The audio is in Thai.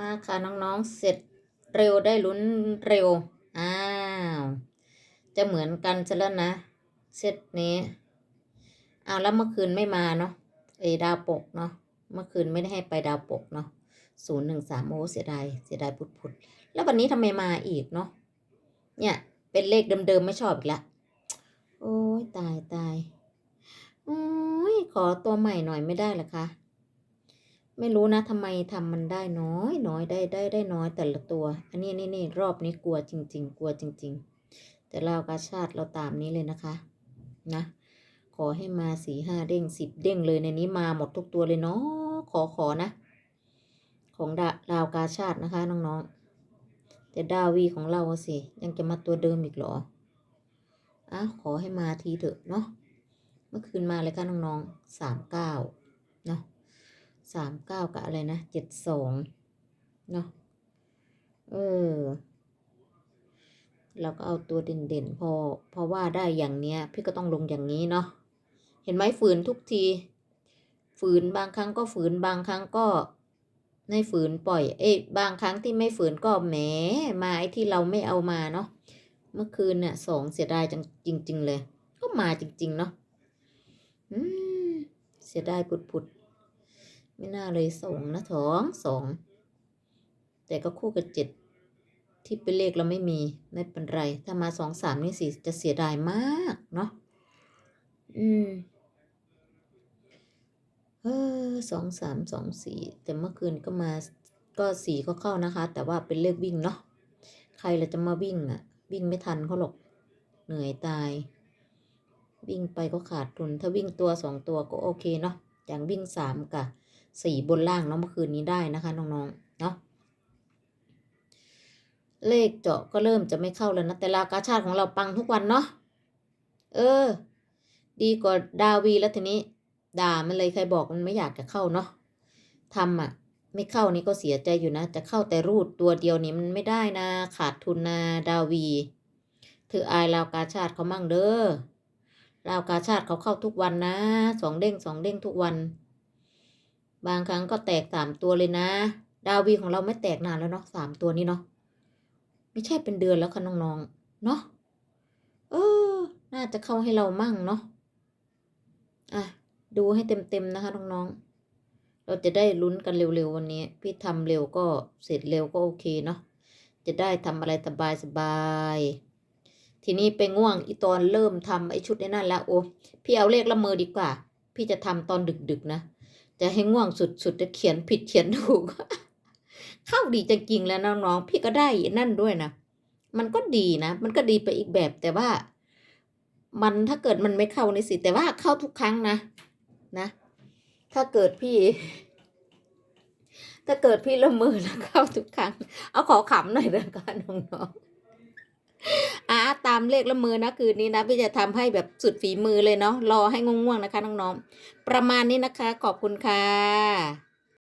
มาค่ะน้องๆ เสร็จเร็วได้ลุ้นเร็ว อ้าว จะเหมือนกันซะแล้วนะเซตนี้อ้าวแล้วเมื่อคืนไม่มาเนาะเอยดาวปกเนาะ เมื่อคืนไม่ได้ให้ไปดาวปกเนาะศูนย์หนึ่งสามโอเสียดายเสียดายพุดพุดๆแล้ววันนี้ทำไมมาอีกเนาะ เนี่ย เป็นเลขเดิมๆไม่ชอบอีกละ โอ้ยตายตายโอ้ยขอตัวใหม่หน่อยไม่ได้หรอคะ ไม่รู้นะทำไมทำมันได้น้อยน้อยได้ได้ได้น้อยแต่ละตัว อันนี้นี่นี่รอบนี้กลัวจริง ๆ กลัวจริง ๆ แต่เรากาชาติเราตามนี้เลยนะคะนะขอให้มาสี่ห้าเด้งสิบเด้งเลยในนี้มาหมดทุกตัวเลยเนาะขอขอนะ ของดาดาวกาชาตินะคะน้องๆแต่ดาวีของเราสิยังจะมาตัวเดิมอีกเหรออะขอให้มาทีเถอะเนาะเมื่อคืนมาเลยค่ะน้องๆสามเก้าเนาะ สามเก้ากับอะไรนะเจ็ดสองเนาะเออ เราก็เอาตัวเด่นๆ พอ พอว่าได้อย่างเนี้ย พี่ก็ต้องลงอย่างนี้เนาะเห็นไหมฝืนทุกที ฝืนบางครั้งก็ฝืนบางครั้งก็ไม่ฝืนปล่อย เอ้บางครั้งที่ไม่ฝืนก็แหมมาไอ้ที่เราไม่เอามาเนาะเมื่อคืนเนี่ยสองเสียดายจังจริง ๆ เลย ก็มาจริง ๆ เนาะเสียดายผุดๆ ไม่น่าเลยสองนะสองสอง แต่ก็คู่กับเจ็ดที่เป็นเลขเราไม่มีไม่เป็นไร ถ้ามาสองสามนี่สิจะเสียดายมากเนาะอืมเออสองสามสองสี่แต่เมื่อคืนก็มาก็สี่ก็เข้านะคะ แต่ว่าเป็นเลขวิ่งเนาะใครเราจะมาวิ่งอะ่ะวิ่งไม่ทันเขาหรอกเหนื่อยตาย วิ่งไปก็ขาดทุน ถ้าวิ่งตัวสองตัวก็โอเคเนาะอย่างวิ่งสามกับ สี่บนล่างเนาะเมื่อคืนนี้ได้นะคะน้องๆเนาะเลขเจาะก็เริ่มจะไม่เข้าแล้วนะแต่ลาวกาชาติของเราปังทุกวันเนาะเออ ดีกว่าดาวีแล้วทีนี้ ด่ามันเลยใครบอกมันไม่อยากจะเข้าเนาะทำอะ ไม่เข้านี่ก็เสียใจอยู่นะ จะเข้าแต่รูดตัวเดียวนี่มันไม่ได้นะ ขาดทุนนะดาวีถืออายลาวกาชาติเขามั่งเด้อลาวกาชาติเขาเข้าทุกวันนะสองเด้งสองเด้งทุกวัน บางครั้งก็แตกสามตัวเลยนะ ดาววีของเราไม่แตกนานแล้วเนาะสามตัวนี้เนาะไม่ใช่เป็นเดือนแล้วค่ะน้องๆ เนาะเออ น่าจะเข้าให้เรามั่งเนาะอะดูให้เต็มๆนะคะน้องๆ เราจะได้ลุ้นกันเร็วๆวันนี้ พี่ทำเร็วก็เสร็จเร็วก็โอเคเนาะจะได้ทำอะไรสบายๆทีนี้ไปง่วงอีตอนเริ่มทำไอชุดนี้นั่นแล้วโอ้พี่เอาเลขละเมอดีกว่า พี่จะทำตอนดึกๆนะ จะให้ง่วงสุดๆจะเขียนผิดเขียนถูก เข้าดีจริงๆแล้วน้องๆ พี่ก็ได้นั่นด้วยนะ มันก็ดีนะ มันก็ดีไปอีกแบบแต่ว่า มันถ้าเกิดมันไม่เข้านี่สิ แต่ว่าเข้าทุกครั้งนะ นะ ถ้าเกิดพี่ ถ้าเกิดพี่ละเมอแล้วเข้าทุกครั้ง เอาขอขำหน่อยเถอะค่ะน้องๆ อาตามเลขละเมอนะคืนนี้นะพี่จะทำให้แบบสุดฝีมือเลยเนาะรอให้ง่วงๆนะคะน้องๆประมาณนี้นะคะขอบคุณค่ะ